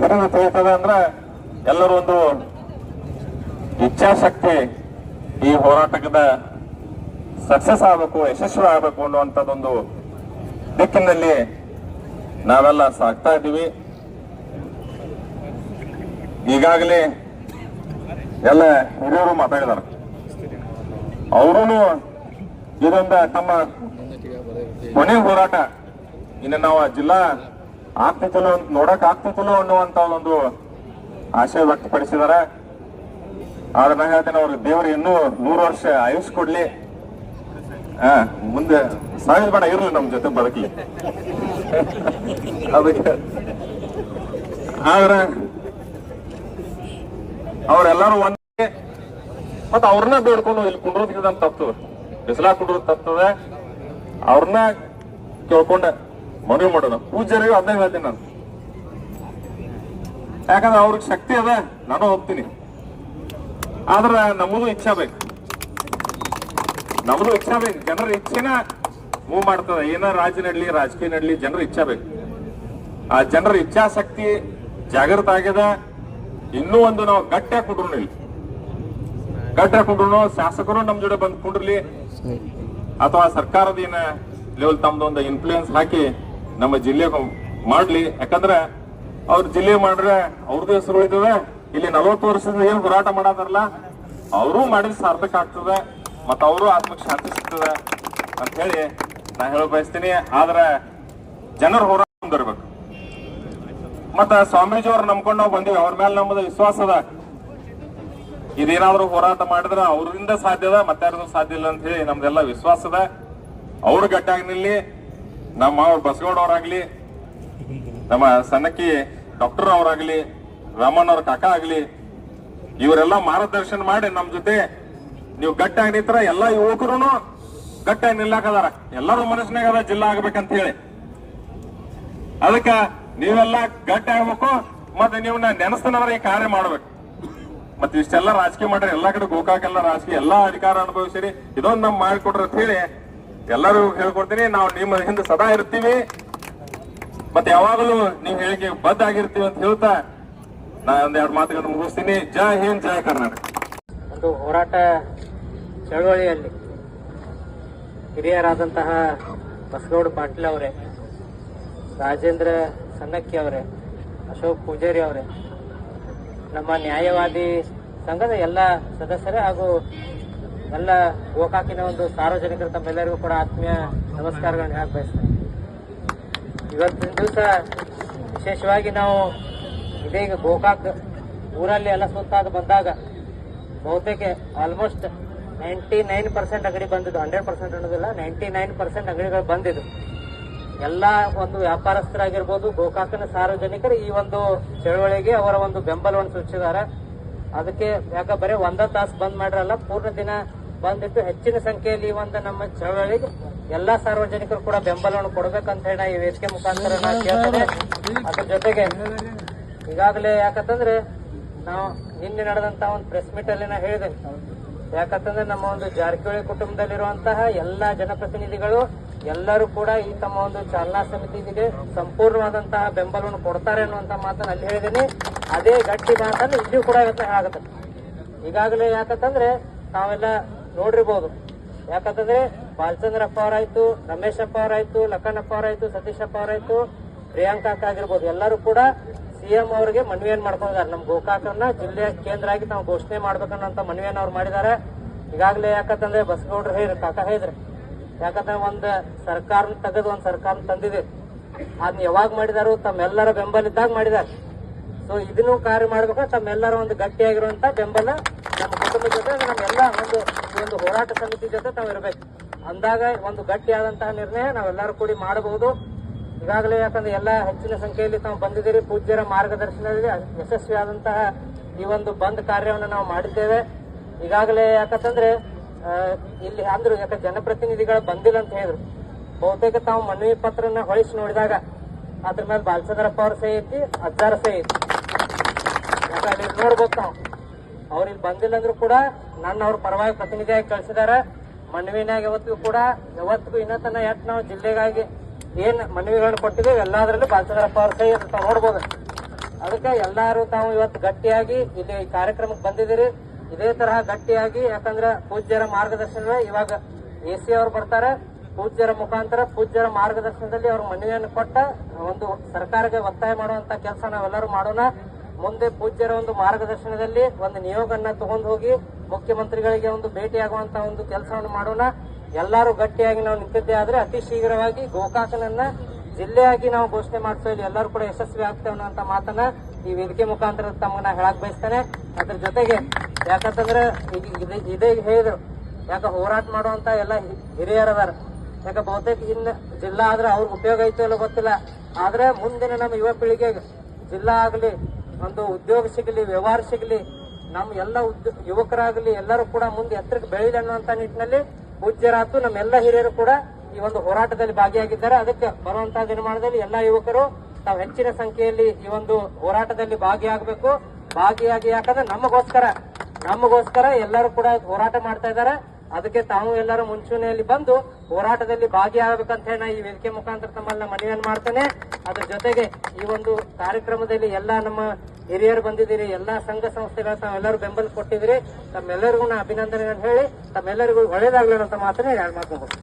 ಯಾರಿಂದ ತಿಳಿತದ ಅಂದ್ರೆ ಎಲ್ಲರೂ ಒಂದು ಇಚ್ಛಾಶಕ್ತಿ ಈ ಹೋರಾಟದ ಸಕ್ಸಸ್ ಆಗಬೇಕು, ಯಶಸ್ವಿ ಆಗಬೇಕು ಅನ್ನುವಂಥದ್ದೊಂದು ದಿಕ್ಕಿನಲ್ಲಿ ನಾವೆಲ್ಲ ಸಾಕ್ತಾ ಇದ್ದೀವಿ. ಈಗಾಗಲೇ ಎಲ್ಲ ಹಿರಿಯರು ಮಾತಾಡಿದಾರೆ ಅವರು ಇದೊಂದು ತಮ್ಮ ಕೊನೆ ಹೋರಾಟ. ಇನ್ನು ನಾವು ಜಿಲ್ಲಾ ಆಗ್ತೈತಲ್ಲೋ ಅಂತ ನೋಡಕ್ ಆಗ್ತೈತಲ್ಲೋ ಅನ್ನುವಂತ ಒಂದು ಆಶಯ ವ್ಯಕ್ತಪಡಿಸಿದಾರೆ ಆದ್ರೆ ನಾ ಹೇಳ್ತೇನೆ, ಅವ್ರ ದೇವ್ರು ಇನ್ನೂ ನೂರು ವರ್ಷ ಆಯುಷ್ ಕೊಡ್ಲಿ. ಆ, ಮುಂದೆ ಸಾವಿರ ಬೇಡ ಇರ್ಲಿ ನಮ್ ಜೊತೆ ಬದುಕಲಿ. ಅದಕ್ಕೆ. ಆದ್ರೆ ಅವ್ರೆಲ್ಲಾರು ಒಂದೇ. ಮತ್ತ ಅವ್ರನ್ನ ಬೇಡ್ಕೊಂಡು ಇಲ್ಲಿ ಕುಂಡ್ರೋದ್ ತಪ್ಪು ಬಿಸಿಲಾ ಕುಂಡ್ರೋದ್ ತಪ್ತದ. ಅವ್ರನ್ನ ಕೇಳ್ಕೊಂಡ. ಮನವಿ ಮಾಡೋಣ ಪೂಜಾರಿಗೂ ಅದೇ ಹೇಳ್ತೀನಿ ನಾನು. ಯಾಕಂದ್ರೆ ಅವ್ರಿಗೆ ಶಕ್ತಿ ಅದ, ನಾನು ಹೋಗ್ತೀನಿ. ಆದ್ರ ನಮಗೂ ಇಚ್ಛಾ ಬೇಕು. ನಮ್ದು ಇಚ್ಛಾ ಬೇಕು. ಜನರ ಇಚ್ಛೆನ ಮೂವ್ ಮಾಡ್ತದ. ಏನ ರಾಜ್ಯ ನಡ್ಲಿ, ರಾಜಕೀಯ ನಡ್ಲಿ, ಜನರ ಇಚ್ಛಾ ಬೇಕು. ಆ ಜನರ ಇಚ್ಛಾಶಕ್ತಿ ಜಾಗೃತ ಆಗ್ಯದ. ಇನ್ನೂ ಒಂದು ನಾವು ಗಟ್ಟಿಯಾಗಿ ಕುಂಡ್ರು ಇಲ್ಲಿ. ಗಟ್ಟಿಯಾಗಿ ಕುಂಡ್ರು ಶಾಸಕರು ನಮ್ ಜೊತೆ ಬಂದ್ ಕುಂಡ್ರಲಿ. ಅಥವಾ ಸರ್ಕಾರದ ಏನ ಲೆವೆಲ್ ತಮ್ದೊಂದು ಇನ್ಫ್ಲೂಯೆನ್ಸ್ ಹಾಕಿ ನಮ್ಮ ಜಿಲ್ಲೆಗೆ ಮಾಡ್ಲಿ. ಯಾಕಂದ್ರೆ ಅವ್ರ ಜಿಲ್ಲೆ ಮಾಡ್ರೆ ಅವ್ರದ್ದು ಹೆಸರು ಉಳಿತದೆ. ಇಲ್ಲಿ ನಲವತ್ತು ವರ್ಷದಿಂದ ಏನು ಹೋರಾಟ ಮಾಡತಾರಲ್ಲ, ಅವರು ಮಾಡಿದ ಸಾರ್ಥಕ ಆಗ್ತದೆ. ಮತ್ತ ಅವರು ಆತ್ಮಕ್ಕೆ ಶಾಂತಿ ಸಿಗ್ತದೆ ಅಂತ ಹೇಳಿ ನಾ ಹೇಳ ಬಯಸ್ತೀನಿ. ಆದ್ರೆ ಜನರು ಹೋರಾಟ ಮುಂದುವರ್ಬೇಕು. ಮತ್ತ ಸ್ವಾಮೀಜಿ ಅವ್ರು ನಂಬ್ಕೊಂಡು ನಾವು ಬಂದಿವಿ. ಅವ್ರ ಮೇಲೆ ನಮ್ಮದು ವಿಶ್ವಾಸ ಅದ. ಇದೇನಾದ್ರೂ ಹೋರಾಟ ಮಾಡಿದ್ರೆ ಅವರಿಂದ ಸಾಧ್ಯದ ಮತ್ತಾರ್ದು ಸಾಧ್ಯ ಇಲ್ಲ ಅಂತ ಹೇಳಿ ನಮ್ದೆಲ್ಲ ವಿಶ್ವಾಸದ ಅದ. ಅವ್ರ ಗಟ್ಟಾಗಿ ನಿಲ್ಲಿ ನಮ್ಮ ಅವ್ರ ಬಸಗೌಡ ಅವರಾಗ್ಲಿ, ನಮ್ಮ ಸನ್ನಕ್ಕಿ ಡಾಕ್ಟರ್ ಅವರಾಗ್ಲಿ ರಾಮನ್ ಅವ್ರ ಕಾಕ ಆಗ್ಲಿ, ಇವರೆಲ್ಲ ಮಾರ್ಗದರ್ಶನ ಮಾಡಿ ನಮ್ ಜೊತೆ ನೀವು ಗಟ್ಟಾಗಿ ನಿಂತರ ಎಲ್ಲಾ ಯುವಕರು ಗಟ್ಟಾಗಿ ನಿಲ್ಲಾಕದಾರ. ಎಲ್ಲರೂ ಮನಸ್ಸಿನಾಗ ಅದ ಜಿಲ್ಲಾ ಆಗ್ಬೇಕಂತ ಹೇಳಿ. ಅದಕ್ಕ ನೀವೆಲ್ಲ ಗಟ್ಟಿ ಆಗ್ಬೇಕು ಮತ್ತೆ ನೀವನ್ನ ನೆನೆಸ್ತನವರ ಈ ಕಾರ್ಯ ಮಾಡ್ಬೇಕು. ಮತ್ತೆ ಇಷ್ಟೆಲ್ಲ ರಾಜಕೀಯ ಮಾಡ್ರಿ, ಎಲ್ಲಾ ಕಡೆ ಗೋಕಾಕೆಲ್ಲ ರಾಜಕೀಯ, ಎಲ್ಲಾ ಅಧಿಕಾರ ಅನುಭವಿಸಿರಿ. ಇದೊಂದು ನಮ್ ಮಾಡಿಕೊಡ್ರಿ ಅಂತ ಹೇಳಿ ಎಲ್ಲರೂ ಹೇಳ್ಕೊಡ್ತೀನಿ, ನಾವು ನಿಮ್ಮ ಹಿಂದೆ ಸದಾ ಇರ್ತೀವಿ. ಮತ್ತೆ ಯಾವಾಗಲೂ ನೀವು ಹೇಳಿಕೆ ಬದ್ಧ ಆಗಿರ್ತೀವಿ ಅಂತ ಹೇಳ್ತಾ ನಾ ಒಂದೆರಡು ಮಾತುಗಳನ್ನು ಮುಗಿಸ್ತೀನಿ. ಜೈ ಹಿಂದ್, ಜೈ ಕರ್ನಾಟಕ. ಒಂದು ಹೋರಾಟ ಚಳವಳಿಯಲ್ಲಿ ಹಿರಿಯರಾದಂತಹ ಬಸಗೌಡ ಪಾಟೀಲ್ ಅವರೇ, ರಾಜೇಂದ್ರ ಸನ್ನಕ್ಕಿ ಅವರೇ, ಅಶೋಕ್ ಪೂಜಾರಿ ಅವರೇ, ನಮ್ಮ ನ್ಯಾಯವಾದಿ ಸಂಘದ ಎಲ್ಲ ಸದಸ್ಯರೇ ಹಾಗೂ ಎಲ್ಲ ಗೋಕಾಕಿನ ಒಂದು ಸಾರ್ವಜನಿಕರು ತಮ್ಮೆಲ್ಲರಿಗೂ ಕೂಡ ಆತ್ಮೀಯ ನಮಸ್ಕಾರಗಳನ್ನು ಹೇಳಕ್ ಬಯಸ್ತೇನೆ. ಇವತ್ತಿನ ದಿವಸ ವಿಶೇಷವಾಗಿ ನಾವು ಇದೀಗ ಗೋಕಾಕ್ ಊರಲ್ಲಿ ಎಲ್ಲ ಸುತ್ತಾದ ಬಂದಾಗ ಬಹುತೇಕ ಆಲ್ಮೋಸ್ಟ್ ನೈಂಟಿ ನೈನ್ ಪರ್ಸೆಂಟ್ ಅಂಗಡಿ ಬಂದಿದ್ದು. ಹಂಡ್ರೆಡ್ ಪರ್ಸೆಂಟ್ ಅನ್ನೋದಿಲ್ಲ ನೈಂಟಿ ನೈನ್ ಪರ್ಸೆಂಟ್ ಅಂಗಡಿಗಳು ಬಂದಿದ್ದು. ಎಲ್ಲ ಒಂದು ವ್ಯಾಪಾರಸ್ಥರಾಗಿರ್ಬೋದು, ಗೋಕಾಕನ ಸಾರ್ವಜನಿಕರು ಈ ಒಂದು ಚಳವಳಿಗೆ ಅವರ ಒಂದು ಬೆಂಬಲವನ್ನು ಸೂಚಿಸಿದ್ದಾರೆ. ಅದಕ್ಕೆ ಯಾಕ ಬರೀ ಒಂದ ತಾಸು ಬಂದ್ ಮಾಡಿರಲ್ಲ, ಪೂರ್ಣ ದಿನ ಬಂದಿಟ್ಟು ಹೆಚ್ಚಿನ ಸಂಖ್ಯೆಯಲ್ಲಿ ಒಂದು ನಮ್ಮ ಚಳವಳಿಗೆ ಎಲ್ಲಾ ಸಾರ್ವಜನಿಕರು ಕೂಡ ಬೆಂಬಲವನ್ನು ಕೊಡಬೇಕಂತ ಹೇಳಿ ಈ ವೇದಿಕೆ ಮುಖಾಂತರ ಅದ್ರ ಜೊತೆಗೆ ಈಗಾಗಲೇ ಯಾಕಂತಂದ್ರೆ ನಾವು ನಿನ್ನೆ ನಡೆದಂತ ಒಂದು ಪ್ರೆಸ್ ಮೀಟ್ ಅಲ್ಲಿ ನಾ ಹೇಳಿದೆ ಯಾಕಂತಂದ್ರೆ ನಮ್ಮ ಒಂದು ಜಾರಕಿಹೊಳಿ ಕುಟುಂಬದಲ್ಲಿರುವಂತಹ ಎಲ್ಲಾ ಜನಪ್ರತಿನಿಧಿಗಳು ಎಲ್ಲರೂ ಕೂಡ ಈ ತಮ್ಮ ಒಂದು ಚಾಲನಾ ಸಮಿತಿಗೆ ಸಂಪೂರ್ಣವಾದಂತಹ ಬೆಂಬಲವನ್ನು ಕೊಡ್ತಾರೆ ಅನ್ನುವಂತ ಮಾತನ್ನು ಅಲ್ಲಿ ಹೇಳಿದ್ದೀನಿ. ಅದೇ ಗಟ್ಟಿ ಮಾತನ್ನು ಇಲ್ಲಿಯೂ ಕೂಡ ಇವತ್ತು ಆಗತ್ತೆ ಈಗಾಗಲೇ ಯಾಕಂತಂದ್ರೆ ತಾವೆಲ್ಲ ನೋಡಿರ್ಬೋದು. ಯಾಕಂತಂದ್ರೆ ಬಾಲಚಂದ್ರಪ್ಪ ಅವರಾಯ್ತು, ರಮೇಶಪ್ಪ ಅವರಾಯ್ತು ಲಕ್ಕಣ್ಣಪ್ಪ ಅವರಾಯ್ತು, ಸತೀಶಪ್ಪ ಅವರಾಯ್ತು ಪ್ರಿಯಾಂಕಾ ಆಗಿರ್ಬೋದು. ಎಲ್ಲರೂ ಕೂಡ ಸಿಎಂ ಅವರಿಗೆ ಮನವಿಯನ್ನು ಮಾಡ್ಕೊಂಡಿದ್ದಾರೆ. ನಮ್ಮ ಗೋಕಾಕನ್ನ ಜಿಲ್ಲೆಯ ಕೇಂದ್ರ ಆಗಿ ನಾವು ಘೋಷಣೆ ಮಾಡ್ಬೇಕನ್ನೋಂತ ಮನವಿಯನ್ನು ಅವ್ರು ಮಾಡಿದ್ದಾರೆ. ಈಗಾಗಲೇ ಯಾಕಂತಂದ್ರೆ ಬಸಗೌಡ್ರು ಹೇಳಿದ್ರು, ಕಾಕ ಹೇಳಿದ್ರು. ಯಾಕಂದ್ರೆ ಒಂದು ಸರ್ಕಾರ ತೆಗೆದು, ಒಂದು ಸರ್ಕಾರ ತಂದಿದೆ. ಅದನ್ನ ಯಾವಾಗ ಮಾಡಿದಾರು ತಮ್ಮೆಲ್ಲರ ಬೆಂಬಲ ಇದ್ದಾಗ ಮಾಡಿದ್ದಾರೆ. ಸೊ ಇದನ್ನು ಕಾರ್ಯ ಮಾಡ್ಬೇಕು ತಮ್ಮೆಲ್ಲರ ಒಂದು ಗಟ್ಟಿಯಾಗಿರುವಂತ ಬೆಂಬಲ ನಮ್ಮ ಕುಟುಂಬದ ಜೊತೆ ನಮ್ಮೆಲ್ಲ ಒಂದು ಒಂದು ಹೋರಾಟ ಸಮಿತಿ ಜೊತೆ ತಾವು ಇರಬೇಕು. ಅಂದಾಗ ಒಂದು ಗಟ್ಟಿಯಾದಂತಹ ನಿರ್ಣಯ ನಾವೆಲ್ಲರೂ ಕೂಡಿ ಮಾಡಬಹುದು. ಈಗಾಗಲೇ ಯಾಕಂದ್ರೆ ಎಲ್ಲ ಹೆಚ್ಚಿನ ಸಂಖ್ಯೆಯಲ್ಲಿ ತಾವು ಬಂದಿದ್ದೀರಿ, ಪೂಜ್ಯರ ಮಾರ್ಗದರ್ಶನದಲ್ಲಿ ಯಶಸ್ವಿಯಾದಂತಹ ಈ ಒಂದು ಬಂದ್ ಕಾರ್ಯವನ್ನು ನಾವು ಮಾಡಿದ್ದೇವೆ. ಈಗಾಗಲೇ ಯಾಕಂತಂದ್ರೆ ಇಲ್ಲಿ ಅಂದ್ರು ಯಾಕೆ ಜನಪ್ರತಿನಿಧಿಗಳು ಬಂದಿಲ್ಲ ಅಂತ ಹೇಳಿದ್ರು. ಬಹುತೇಕ ತಾವು ಮನವಿ ಪತ್ರನ ಹೊಳಿಸಿ ನೋಡಿದಾಗ ಅದ್ರ ಮೇಲೆ ಬಾಲಚಂದ್ರಪ್ಪ ಅವರ ಸಹಿ ಐತಿ, ಅಜ್ಜಾರ ಸಹಿ ಐತಿ. ನೋಡ್ಬೋದು ನಾವು ಅವ್ರು ಇಲ್ಲಿ ಬಂದಿಲ್ಲ ಅಂದ್ರೂ ಕೂಡ ನನ್ನ ಅವ್ರ ಪರವಾಗಿ ಪ್ರತಿನಿಧಿಯಾಗಿ ಕಳಿಸಿದಾರೆ ಮನವಿನಾಗ ಯಾವತ್ತಿಗೂ ಕೂಡ ಯಾವತ್ತಿಗೂ ಇನ್ನತನ ಎಟ್ ನಾವು ಜಿಲ್ಲೆಗಾಗಿ ಏನ್ ಮನವಿಗಳನ್ನ ಕೊಟ್ಟಿದ್ದೇವೆ ಎಲ್ಲದರಲ್ಲೂ ಬಾಲಚಂದ್ರಪ್ಪ ಅವ್ರ ಸಹಿ ಅಂತ ನೋಡ್ಬೋದು. ಅದಕ್ಕೆ ಎಲ್ಲಾರು ತಾವು ಇವತ್ತು ಗಟ್ಟಿಯಾಗಿ ಇಲ್ಲಿ ಕಾರ್ಯಕ್ರಮಕ್ಕೆ ಬಂದಿದ್ದೀರಿ. ಇದೇ ತರಹ ಗಟ್ಟಿಯಾಗಿ, ಯಾಕಂದ್ರೆ ಪೂಜ್ಯರ ಮಾರ್ಗದರ್ಶನ ಇವಾಗ ಎ ಸಿ ಅವ್ರು ಬರ್ತಾರೆ. ಪೂಜ್ಯರ ಮುಖಾಂತರ ಪೂಜ್ಯರ ಮಾರ್ಗದರ್ಶನದಲ್ಲಿ ಅವ್ರ ಮನವಿಯನ್ನು ಕೊಟ್ಟ ಒಂದು ಸರ್ಕಾರಕ್ಕೆ ಒತ್ತಾಯ ಮಾಡುವಂತ ಕೆಲಸ ನಾವೆಲ್ಲರೂ ಮಾಡೋಣ. ಮುಂದೆ ಪೂಜ್ಯರ ಒಂದು ಮಾರ್ಗದರ್ಶನದಲ್ಲಿ ಒಂದು ನಿಯೋಗನ್ನ ತಗೊಂಡು ಹೋಗಿ ಮುಖ್ಯಮಂತ್ರಿಗಳಿಗೆ ಒಂದು ಭೇಟಿಯಾಗುವಂತ ಒಂದು ಕೆಲಸವನ್ನು ಮಾಡೋಣ. ಎಲ್ಲರೂ ಗಟ್ಟಿಯಾಗಿ ನಾವು ನಿಂತಿದ್ದೇ ಆದ್ರೆ ಅತಿ ಶೀಘ್ರವಾಗಿ ಗೋಕಾಕನನ್ನ ಜಿಲ್ಲೆಯಾಗಿ ನಾವು ಘೋಷಣೆ ಮಾಡ್ತೇವೆ ಎಲ್ಲರೂ ಕೂಡ ಯಶಸ್ವಿ ಆಗ್ತೇವೆ ಅಂತ ಮಾತನ್ನ ಈ ವೇದಿಕೆ ಮುಖಾಂತರ ತಮ್ಮನ್ನ ಹೇಳಕ್ ಬಯಸ್ತೇನೆ. ಅದ್ರ ಜೊತೆಗೆ ಯಾಕಂತಂದ್ರೆ ಇದೇ- ಹೇಳಿದ್ರು. ಯಾಕ ಹೋರಾಟ ಮಾಡುವಂತ ಎಲ್ಲ ಹಿರಿಯರದಾರ. ಯಾಕ ಬಹುತೇಕ ಇನ್ನ ಜಿಲ್ಲಾ ಆದ್ರೆ ಅವ್ರಿಗೆ ಉಪಯೋಗ ಐತೋ ಇಲ್ಲೋ ಗೊತ್ತಿಲ್ಲ. ಆದ್ರೆ ಮುಂದಿನ ನಮ್ಮ ಯುವ ಪೀಳಿಗೆಗೆ ಜಿಲ್ಲಾ ಆಗಲಿ ಒಂದು ಉದ್ಯೋಗ ಸಿಗಲಿ, ವ್ಯವಹಾರ ಸಿಗಲಿ ನಮ್ಮ ಎಲ್ಲ ಉದ್ಯೋಗ ಯುವಕರಾಗಲಿ ಎಲ್ಲರೂ ಕೂಡ ಮುಂದೆ ಎತ್ತರಕ್ಕೆ ಬೆಳೀಲಿ ಅನ್ನುವಂತ ನಿಟ್ಟಿನಲ್ಲಿ ಪೂಜ್ಯರಾತು ನಮ್ಮೆಲ್ಲ ಹಿರಿಯರು ಕೂಡ ಈ ಒಂದು ಹೋರಾಟದಲ್ಲಿ ಭಾಗಿಯಾಗಿದ್ದಾರೆ. ಅದಕ್ಕೆ ಬರುವಂತಹ ದಿನಮಾನದಲ್ಲಿ ಎಲ್ಲ ಯುವಕರು ತಾವು ಹೆಚ್ಚಿನ ಸಂಖ್ಯೆಯಲ್ಲಿ ಈ ಒಂದು ಹೋರಾಟದಲ್ಲಿ ಭಾಗಿಯಾಗಬೇಕು. ಭಾಗಿಯಾಗಿ ಯಾಕಂದ್ರೆ ನಮಗೋಸ್ಕರ ನಮಗೋಸ್ಕರ ಎಲ್ಲರೂ ಕೂಡ ಹೋರಾಟ ಮಾಡ್ತಾ ಇದ್ದಾರೆ. ಅದಕ್ಕೆ ತಾವು ಎಲ್ಲರೂ ಮುಂಚೂಣಿಯಲ್ಲಿ ಬಂದು ಹೋರಾಟದಲ್ಲಿ ಭಾಗಿಯಾಗಬೇಕಂತ ಹೇಳಿ ನಾ ಈ ವೇದಿಕೆ ಮುಖಾಂತರ ತಮ್ಮಲ್ಲಿ ನಾನು ಮನವಿಯನ್ನು ಮಾಡ್ತೇನೆ. ಅದ್ರ ಜೊತೆಗೆ ಈ ಒಂದು ಕಾರ್ಯಕ್ರಮದಲ್ಲಿ ಎಲ್ಲ ನಮ್ಮ ಹಿರಿಯರು ಬಂದಿದ್ದೀರಿ, ಎಲ್ಲಾ ಸಂಘ ಸಂಸ್ಥೆಗಳ ತಾವೆಲ್ಲರೂ ಬೆಂಬಲ ಕೊಟ್ಟಿದ್ದೀರಿ. ತಮ್ಮೆಲ್ಲರಿಗೂ ನಾ ಅಭಿನಂದನೆಗಳನ್ನು ಹೇಳಿ, ತಮ್ಮೆಲ್ಲರಿಗೂ ಒಳ್ಳೇದಾಗ್ಲಿ ಅಂತ ಮಾತ್ರ ಎರಡು ಮಾತು